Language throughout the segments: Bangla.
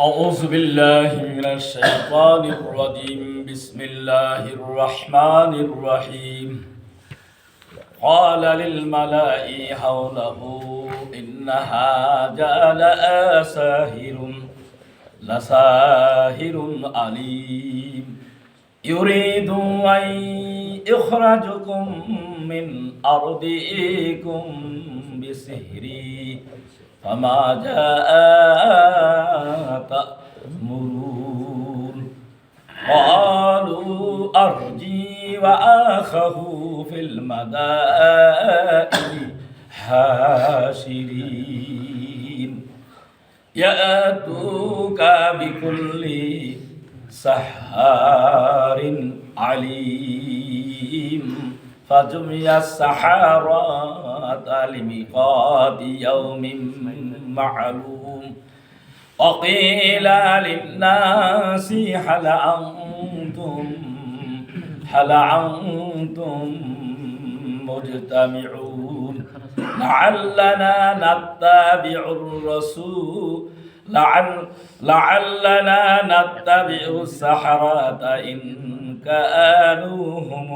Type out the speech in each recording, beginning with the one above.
أعوذ بالله من الشيطان الرجيم بسم الله الرحمن الرحيم قال للملأ حوله إن هذا لساهر لساهر عليم يريد أن يخرجكم من أرضكم بسحره فماذا تأمرون. قالوا أرجي وآخه في المدائن حاشرين. يأتوك بكل سحار عليم. فجمع السحرة لميقات يوم معلوم وقيل للناس هل أنتم هل أنتم مجتمعون لعلنا نتبع الرسول لعل لعلنا نتبع السحرة إن كانوا هم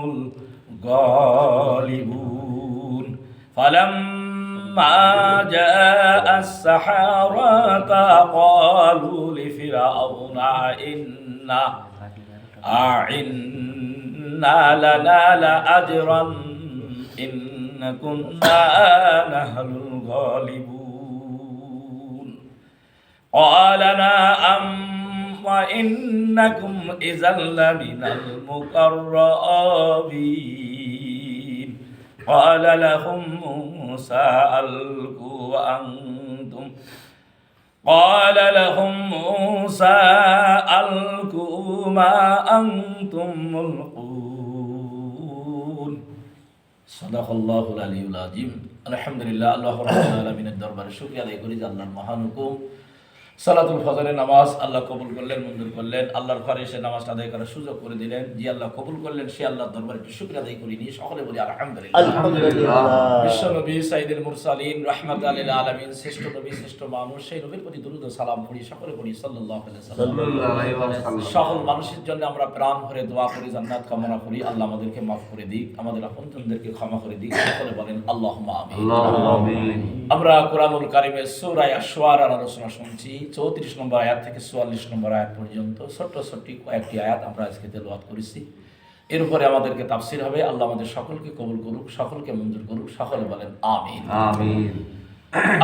الغالبون فلما جاء السحرة قالوا لفرعون إن أعنا لنا لأجرا إن كنا نحن الغالبون. قال نعم وإنكم إذا لمن المقربين. قال لهم موسى ألقوا وأنتم قال لهم موسى ألقوا ما أنتم ملقون صدق الله العلي العظيم الحمد لله الله رب العالمين الدربار শুকরিয়া আদায় করি যে আল্লাহর মহান হুকুম সালাতুল ফজরের নামাজ আল্লাহ কবুল করলেন মঞ্জুর করলেন। আল্লাহর ঘরে এসে নামাজ আদায় করার সুযোগ করে দিলেন। যে আল্লাহ কবুল করলেন সে আল্লাহর দরবারে একটু শুকরিয়া আদায় করি নিয়ে সকলে বলি আলহামদুলিল্লাহ। সাইদুল মুরসালিন রহমত আলিল আলমিন শ্রেষ্ঠ নবী শ্রেষ্ঠ মানুষ সেই নবীর প্রতি দুরুদ সালাম পড়ি সকলে পড়ি ওয়াসাল্লাম সকল মানুষের জন্য আমরা প্রাণ ভরে দোয়া করি জান্নাত কামনা করি। আল্লাহ আমাদেরকে মাফ করে দিক আমাদের আপনজনদেরকে ক্ষমা করে দিক। সকলে বলেন আমিন। আমরা কোরআনুল কারিমের সূরা আশওয়ার আলোচনা শুনছি। 34 নম্বর আয়াত থেকে 44 নম্বর আয়াত পর্যন্ত ছোট্ট ছোট্ট কয়েকটি আয়াত আমরা আজকে তেলাওয়াত করেছি। এর উপরে আমাদেরকে তাফসির হবে আল্লাহ আমাদের সকলকে কবুল করুক সকলকে মঞ্জুর করুক সকলে বলেন আমিন। আমিন।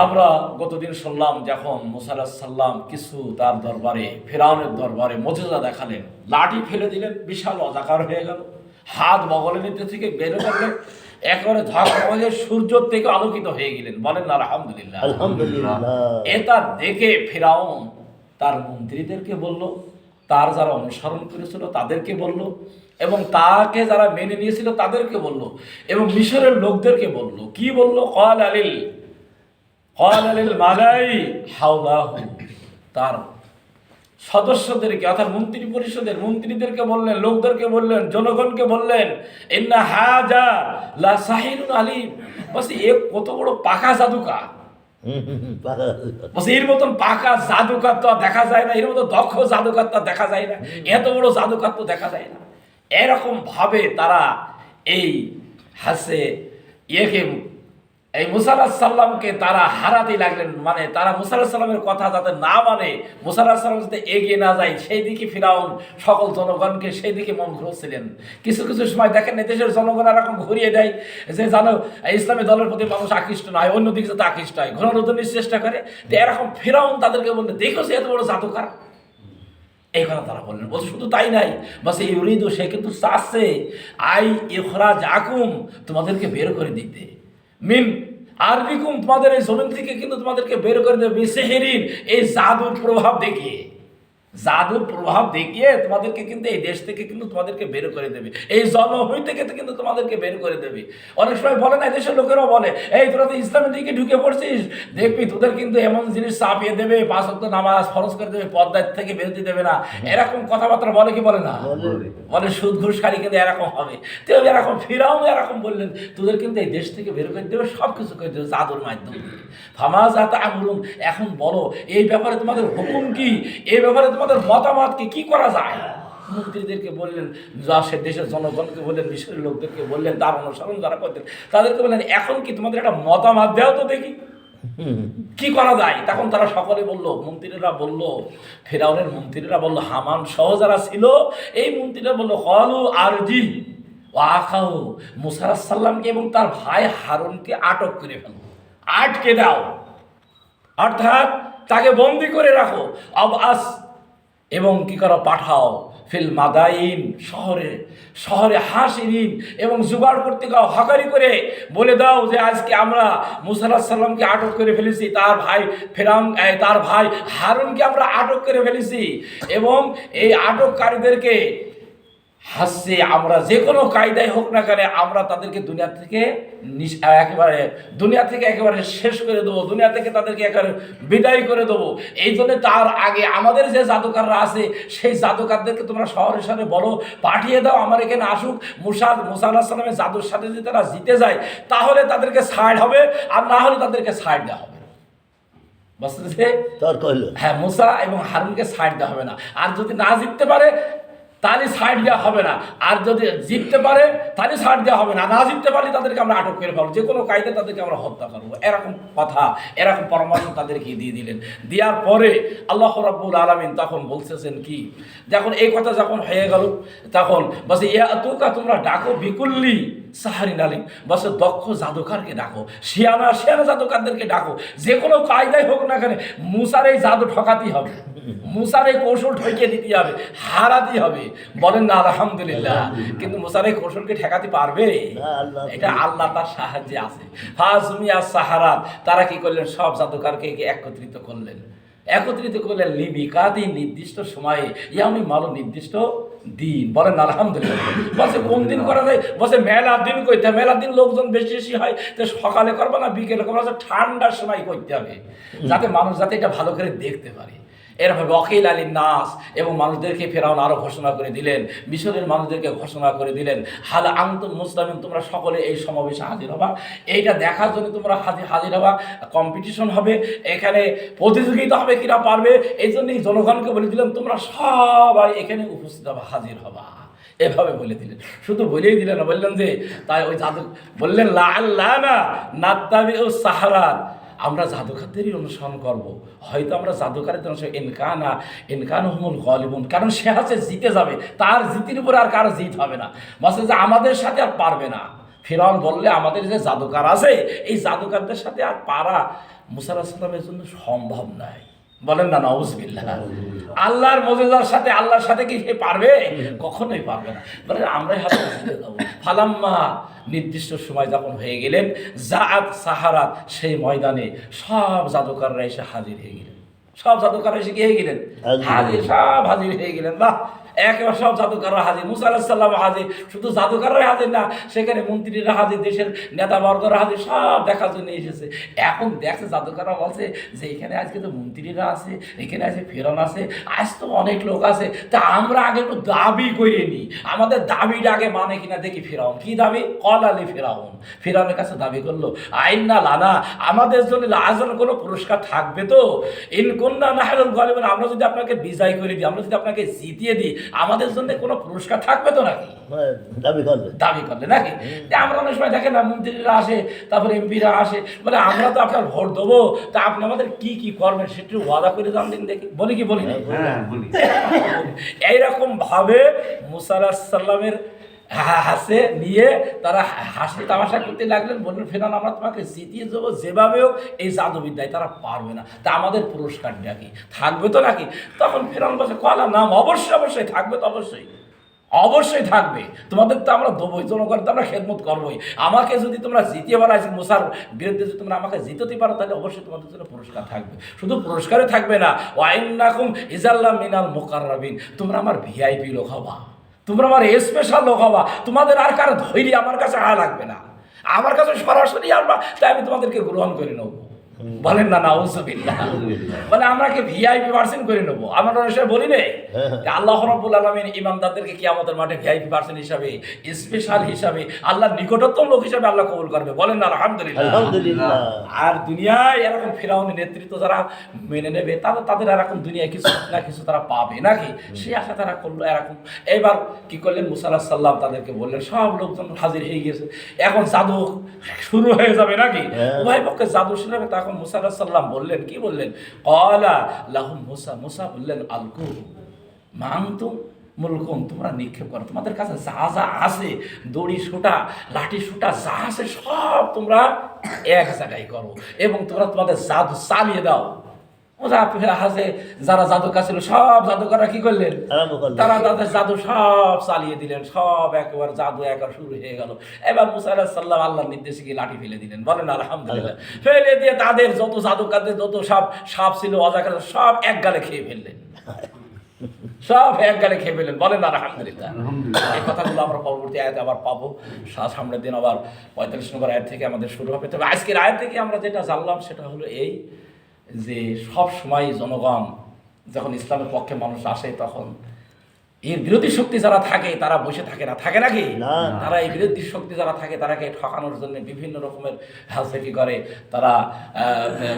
আমরা গতদিন শুনলাম যখন মুসা সাল্লাম কিছু তার দরবারে ফেরাউনের দরবারে মজেজা দেখালেন। লাঠি ফেলে দিলেন বিশাল অজাকার হয়ে গেল। হাত বগলের নিতে থেকে বের করলেন একেবারে ঝকমকে সূর্য থেকে আলোকিত হয়ে গেলেন। বলেন না আলহামদুলিল্লাহ। আলহামদুলিল্লাহ। এটা দেখে ফেরাউন তার মন্ত্রীদেরকে বলল তার যারা অনুসরণ করেছিল তাদেরকে বলল এবং তাকে যারা মেনে নিয়েছিল তাদেরকে বলল এবং মিশরের লোকদেরকে বলল। কি বলল? কল আলিল কল আলিল মালাই হাওলাহু। তার সদস্যদেরকে, অর্থাৎ মন্ত্রী পরিষদের মন্ত্রীদেরকে বললেন, লোকদেরকে বললেন, জনগণকে বললেন, ইন্না হাজা লা সাহিরুন আলিম। বস এ কত বড় পাকা জাদুকা। এর মতন পাকা জাদুকার তো দেখা যায় না, এর মতো দক্ষ জাদুকার তো দেখা যায় না, এত বড় জাদুকার তো দেখা যায় না। এরকম ভাবে তারা এই হাসে ইয়েকে এই মুসাল্লাহ সাল্লামকে তারা হারাতে লাগলেন। মানে তারা মুসাল্লাহ সাল্লামের কথা যাতে না মানে মুসাল্লাহ সাল্লাম যাতে এগিয়ে না যায়, সেই দিকে ফিরাউন সকল জনগণকে সেই দিকে মন ঘুরছিলেন কিছু কিছু সময় দেখেন দেশের জনগণ এরকম ঘুরিয়ে দেয়। যে জানো ইসলামী দলের প্রতি মানুষ আকৃষ্ট নয়, অন্যদিকে যাতে আকৃষ্ট হয়। ঘোরানোর চেষ্টা করে, তো এরকম ফিরাউন তাদেরকে বললে দেখো সে এত বড় জাদুকার। এই কথা তারা বললেন। বলছে, শুধু তাই নাই, বাস এই উরিদু সে কিন্তু চাচ্ছে, আই ইখরা জাকুম তোমাদেরকে বের করে দিতে। মিন আর বিকুম তোমাদের এই জমিন থেকে কিন্তু তোমাদেরকে বের করে দেবে সেহেরিন এই জাদুর প্রভাব দেখিয়ে। জাদুর প্রভাব দেখিয়ে তোমাদেরকে কিন্তু এই দেশ থেকে কিন্তু তোমাদেরকে বের করে দেবে। এই জনভূমি থেকে কিন্তু তোমাদেরকে বের করে দেবে। অনেক সময় বলে না দেশের লোকেরাও বলে, এই, তোরা তো ইসলামের দিকে ঢুকে পড়ছিস। দেখবি, তোদের কিন্তু এমন জিনিস চাপিয়ে দেবে, পাঁচ নামাজ ফরজ করে দেবে পদ্মার থেকে বেরোতে দেবে না। এরকম কথাবার্তা বলে কি বলে না? বলে, সুদ ঘুষকারী কিন্তু এরকম হবে। তো এরকম ফিরাও এরকম বললেন, তোদের কিন্তু এই দেশ থেকে বের করে দেবে সব কিছু করে দেবে জাদুর মাধ্যমে ফামাজাত আমরুন এখন বলো, এই ব্যাপারে তোমাদের হুকুম কি? এই ব্যাপারে তোমাদের মতামত কি কি করা যায়? মন্ত্রীদেরকে বললেন, যা সে দেশের জনগণকে বললেন, মিশরের লোকদেরকে বললেন, তার অনুসরণ যারা করতেন, তাদেরকে বললেন, এখন কি তোমাদের একটা মতামত দেও তো দেখি। কি করা যায়? তখন তারা সকলে বলল, মন্ত্রীরা বলল, ফেরাউনের মন্ত্রীরা বলল, হামান সহ যারা ছিল, এই মন্ত্রীরা বলল হলু আরজি ও আখাও মুসারাস সাল্লামকে এবং তার ভাই হারুনকে আটক করে ফেলো। আটকে দাও। অর্থাৎ তাকে বন্দি করে রাখো। আব আবাস এবং কি করো পাঠাও। ফিল মাদাইন, শহরে শহরে হাসিরিন এবং জোগাড় করতে গাও হাকারি করে। বলে দাও যে আজকে আমরা মুসাল্লাহ সাল্লামকে আটক করে ফেলেছি, তার ভাই ফেরাম তার ভাই হারুনকে আমরা আটক করে ফেলেছি। এবং এই আটককারীদেরকে হাসছে আমরা যে কোনো কায়দায় হোক না কেন আমরা তাদেরকে দুনিয়া থেকে একেবারে দুনিয়া থেকে একেবারে শেষ করে দেবো দুনিয়া থেকে তাদেরকে একেবারে বিদায় করে দেবো। এই জন্য তার আগে আমাদের যে জাদুকাররা আছে সেই জাদুকারদেরকে তোমরা শহরের শহরে বলো পাঠিয়ে দাও আমার এখানে আসুক। মুসা মুসা আল্লাহ সাল্লামের জাদুর সাথে যদি তারা জিতে যায় তাহলে তাদেরকে সাইড হবে আর না হলে তাদেরকে সাইড দেওয়া হবে। বুঝতেছে হ্যাঁ মুসা এবং হারুনকে সাইড দেওয়া হবে না। আর যদি না জিততে পারে তাহলে সাইড দেওয়া হবে না। আর যদি জিততে পারে, তাহলে সাইড দেওয়া হবে না। না জিততে পারলে তাদেরকে আমরা আটক করে ফেলব। যে কোনো কায়দে তাদেরকে আমরা হত্যা করব। এরকম কথা, এরকম পরামর্শ তাদেরকে দিয়ে দিলেন। দেওয়ার পরে আল্লাহ রাব্বুল আলামিন তখন বলতেছেন কি, যখন এই কথা যখন হয়ে গেল, তখন বসে ইয়া তুকা তোমরা ডাকো বিকুল্লি সাহারিন আলিম বসে দক্ষ জাদুকারকে ডাকো। শিয়ানা শিয়ানা জাদুকারদেরকে ডাকো। যে কোনো কায়দায় হোক না কেন, মুসার এই জাদু ঠকাতেই হবে। মুসার এই কৌশল ঠকিয়ে দিতে হবে। হারাতেই হবে। বলেন না আলহামদুলিল্লাহ। কিন্তু মুসার এই কৌশলকে ঠেকাতে পারবে? এটা আল্লাহ তার সাহায্যে আছে। ফাজমিয়া সাহারাত তারা কি করলেন? সব জাদুকারকে একত্রিত করলেন। একত্রিত করলেন লিবিকাদি নির্দিষ্ট সময়ে ইয়ামি মালো নির্দিষ্ট দিন। বলেন আলহামদুলিল্লাহ। বলছে কোন দিন করা যায়? বলছে মেলার দিন করতে হবে। মেলার দিন লোকজন বেশি বেশি হয় তো সকালে করবে না বিকেলে করবে ঠান্ডার সময় করতে হবে। যাতে মানুষ যাতে এটা ভালো করে দেখতে পারে। এরভাবে অকিল আলী নাস এবং মানুষদেরকে ফেরাউন আরও ঘোষণা করে দিলেন, মিশরের মানুষদেরকে ঘোষণা করে দিলেন, হাল আন্তম মুসলামিন, তোমরা সকলে এই সমাবেশে হাজির হবা। এইটা দেখার জন্য তোমরা হাজির হাজির হবা। কম্পিটিশন হবে, এখানে প্রতিযোগিতা হবে কিনা পারবে এই জন্যই জনগণকে বলে দিলাম, তোমরা সবাই এখানে উপস্থিত হবা, হাজির হবা। এভাবে বলে দিলেন। শুধু বলেই দিলেন না, বললেন যে, তাই ওই জাদু বললেন লা আল্লাহ না নাত্তাবি ও সাহারাত। আমরা জাদুকারদেরই অনুসরণ করব। হয়তো আমরা জাদুকারের অনুসরণ এনকানা এনকান হুমুল গলিবন। কারণ সে আছে জিতে যাবে। তার জিতির উপরে আর কারও জিত হবে না। বলছে যে আমাদের সাথে আর পারবে না। ফিরন বললে, আমাদের যে জাদুকার আছে, এই জাদুকারদের সাথে আর পারা মুসার আসলামের জন্য সম্ভব নয়। বলেন না নওজবিল্লাহ আল্লাহর মজেদার সাথে আল্লাহর সাথে কি সে পারবে? কখনোই পারবে না। বলে আমরাই হাতে ফালাম্মা নির্দিষ্ট সময় যখন হয়ে গেলেন জাত সাহারাত সেই ময়দানে সব জাদুকাররা এসে হাজির হয়ে গেলেন। সব জাদুকাররা এসে কি হয়ে গেলেন? হাজির। হাজির সব হাজির হয়ে গেলেন। বাহ! একেবারে সব জাদুকাররা হাজির। মুসা আলাহিসাল্লাম হাজির। শুধু জাদুকাররাই হাজির না, সেখানে মন্ত্রীরা হাজির, দেশের নেতাবর্গরা হাজির, সব দেখার জন্য এসেছে। এখন দেখছে জাদুকাররা বলছে যে, এখানে আজকে তো মন্ত্রীরা আছে, এখানে আছে ফেরন আছে, আজ তো অনেক লোক আছে। তা আমরা আগে একটু দাবি করে নিই। আমাদের দাবিটা আগে মানে কিনা দেখি ফেরাউন। কি দাবি? কল আলী ফেরাউন। ফেরাউনের কাছে দাবি করল আইন না লানা, আমাদের জন্য লাজন কোনো পুরস্কার থাকবে তো? ইনকন্যা নাহেরুল গলিবেন আমরা যদি আপনাকে বিজয় করে দিই, আমরা যদি আপনাকে জিতিয়ে দিই আমাদের জন্য কোনো পুরস্কার থাকবে তো নাকি? হ্যাঁ, দাবি করবে। দাবি করলে নাকি? আমরা অনেক সময় দেখেন না মন্ত্রীরা আসে তারপরে এমপিরা আসে বলে আমরা তো আপনার ভোট দেবো তা আপনি আমাদের কি কি করবেন? সেটি ওয়াদা করে দাম দিন দেখি বলি কি বলি না? হ্যাঁ বলি। এইরকম ভাবে মুসার সাল্লামের হাসে, নিয়ে তারা হাসি তামাশা করতে লাগলেন, বললেন ফেরান আমরা তোমাকে জিতিয়ে দেবো যেভাবে হোক, এই জাদুবিদ্যায় তারা পারবে না। তা আমাদের পুরস্কারটা কি? থাকবে তো নাকি? তখন ফেরান বসে কলা নাম অবশ্যই অবশ্যই, থাকবে তো অবশ্যই। অবশ্যই থাকবে। তোমাদের তো আমরা দেবই জনগণ তো আমরা খেদমত করবোই। আমাকে যদি তোমরা জিতিয়ে পারো আজকে বিরুদ্ধে যদি তোমরা আমাকে জিততে পারো, তাহলে অবশ্যই তোমাদের জন্য পুরস্কার থাকবে। শুধু পুরস্কারে থাকবে না ওয়াইন রাখুম ইজাল্লাহ মিনাল মোকাররাবিন। তোমরা আমার ভিআইপি লোক হবা। তোমরা আমার স্পেশাল লোক হওয়া তোমাদের আর কারও ধৈর্য আমার কাছে আয়া লাগবে না। আমার কাছে সরাসরি আসবা, তাই আমি তোমাদেরকে গ্রহণ করে নেব। বলেন না না বলে আমরা কি ভিআইপি পার্সেন্ট করে নেব। আমরা অনেক সময় বলি নে আল্লাহ রব্বুল আলমিন ইমানদারদেরকে কি আমাদের মাঠে ভিআইপি পার্সেন্ট হিসাবে স্পেশাল হিসাবে আল্লাহর নিকটতম লোক হিসাবে আল্লাহ কবুল করবে। বলেন না আলহামদুলিল্লাহ। আর দুনিয়ায় এরকম ফেরাউনের নেতৃত্ব যারা মেনে নেবে তারা তাদের এরকম দুনিয়ায় কিছু না কিছু তারা পাবে নাকি? সেই আশা তারা করল এরকম। এবার কি করলেন? মুসাল্লাহ সাল্লাম তাদেরকে বললেন সব লোকজন হাজির হয়ে গেছে এখন জাদু শুরু হয়ে যাবে নাকি? হ্যাঁ। উভয় পক্ষে জাদু শুরু হবে তখন সাল্লাম বললেন, কি বললেন? কলা লাহুম মুসা মুসা বললেন, আলকু মাংতুম মুলকুম তোমরা নিক্ষেপ করো। তোমাদের কাছে যা যা আছে, দড়ি সুটা, লাঠি সুটা, যা আছে সব তোমরা এক জায়গায় করো এবং তোমরা তোমাদের জাদু চালিয়ে দাও। ওরা যারা জাদুকার ছিল সব জাদুকাররা কি করলেন? তারা তাদের জাদু সব চালিয়ে দিলেন সব একবার জাদু একবার শুরু হয়ে গেল। এবার মুসা সাল্লাম আল্লাহর নির্দেশে গিয়ে লাঠি ফেলে দিলেন। বলেন আলহামদুলিল্লাহ। ফেলে দিয়ে তাদের যত জাদুকারদের যত সব সাপ ছিল অজাকার সব এক গালে খেয়ে ফেললেন। সব এক গালে খেয়ে ফেললেন। বলেন আলহামদুলিল্লাহ। এই কথাগুলো আমরা পরবর্তী আয়াতে আবার পাবো। সামনের দিন আবার পঁয়তাল্লিশ নম্বর আয়াত থেকে আমাদের শুরু হবে। তবে আজকের আয়াত থেকে আমরা যেটা জানলাম সেটা হলো এই যে সব সময় জনগণ যখন ইসলামের পক্ষে মানুষ আসে তখন এর বিরোধী শক্তি যারা থাকে তারা বসে থাকে না। থাকে নাকি? তারা এই বিরোধী শক্তি যারা থাকে তারাকে ঠকানোর জন্য বিভিন্ন রকমের হালসেকি করে তারা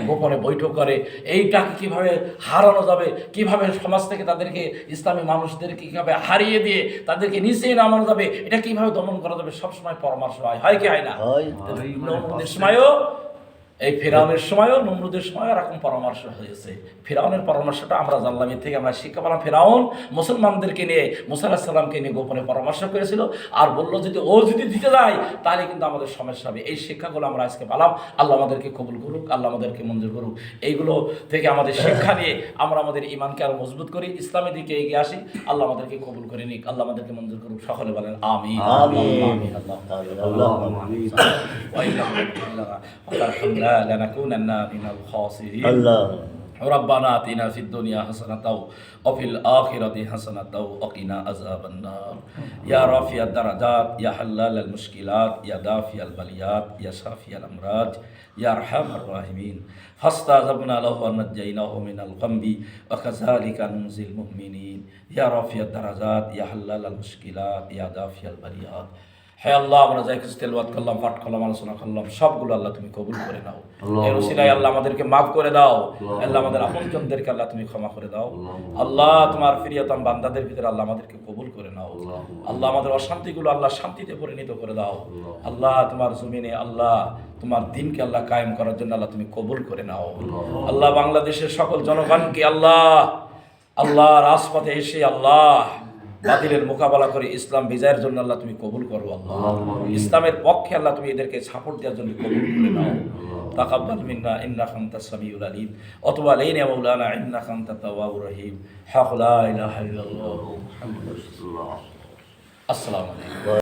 গোপনে বৈঠক করে। এইটাকে কীভাবে হারানো যাবে? কীভাবে সমাজ থেকে তাদেরকে ইসলামী মানুষদেরকে কীভাবে হারিয়ে দিয়ে তাদেরকে নিচে নামানো যাবে? এটা কীভাবে দমন করা যাবে? সবসময় পরামর্শ হয়। হয় কি হয় না? সময়ও এই ফেরাউনের সময়ও নমরুদের সময় এরকম পরামর্শ হয়েছে। ফেরাউনের পরামর্শটা আমরা জানলাম এর থেকে আমরা শিক্ষা পেলাম। ফেরাউন মুসলমানদেরকে নিয়ে মুসাল্লাহ সাল্লামকে নিয়ে গোপনে পরামর্শ করেছিল আর বলল যদি ও যদি দিতে যায় তাহলে কিন্তু আমাদের সমস্যা হবে। এই শিক্ষাগুলো আমরা আজকে পেলাম। আল্লাহ আমাদেরকে কবুল করুক আল্লাহ আমাদেরকে মঞ্জুর করুক। এইগুলো থেকে আমাদের শিক্ষা নিয়ে আমরা আমাদের ইমানকে আরও মজবুত করি ইসলামের দিকে এগিয়ে আসি। আল্লাহ আমাদেরকে কবুল করে নিক আল্লাহ আমাদেরকে মঞ্জুর করুক। সকলে বলেন আমি আল্লাহ আল্লাহ لنكونن من الخاسرين. الله. ربنا آتنا في الدنيا حسنة وفي الآخرة حسنة وقنا عذاب النار. يا رافع الدرجات يا حلال المشكلات يا دافع البليات يا شافي الأمراض يا أرحم الراحمين. فاستعذبنا له ونجيناه من الغم وكذلك ننزل المؤمنين. يا رافع الدرجات يا حلال المشكلات يا دافع البليات. হ্যাঁ আল্লাহ আমরা যাই কিছু তেলবাদ করলাম পাঠ করলাম আলোচনা করলাম সবগুলো আল্লাহ তুমি কবুল করে নাও। এর উসিলায় আল্লাহ আমাদেরকে মাফ করে দাও। আল্লাহ আমাদের আপনজনদেরকে আল্লাহ তুমি ক্ষমা করে দাও। আল্লাহ তোমার প্রিয়তম বান্দাদের ভিতরে আল্লাহ আমাদেরকে কবুল করে নাও। আল্লাহ আমাদের অশান্তিগুলো আল্লাহ শান্তিতে পরিণত করে দাও। আল্লাহ তোমার জমিনে আল্লাহ তোমার দিনকে আল্লাহ কায়েম করার জন্য আল্লাহ তুমি কবুল করে নাও। আল্লাহ বাংলাদেশের সকল জনগণকে আল্লাহ আল্লাহ রাজপথে এসে আল্লাহ বাতিলের মোকাবেলা করে ইসলাম বিজয়ের জন্য আল্লাহ তুমি কবুল করো আল্লাহ। ইসলামের পক্ষে আল্লাহ তুমি এদেরকে সাপোর্ট দেওয়ার জন্য কবুল করে নাও। তাকাব্বাল মিন্না ইন্না খান্তা সামিউল আলিম। অথবা লেইন মাওলানা ইন্না খান্তা তাওয়াবুর রহিম। হাক লা ইলাহা ইল্লাল্লাহ। আসসালামু আলাইকুম।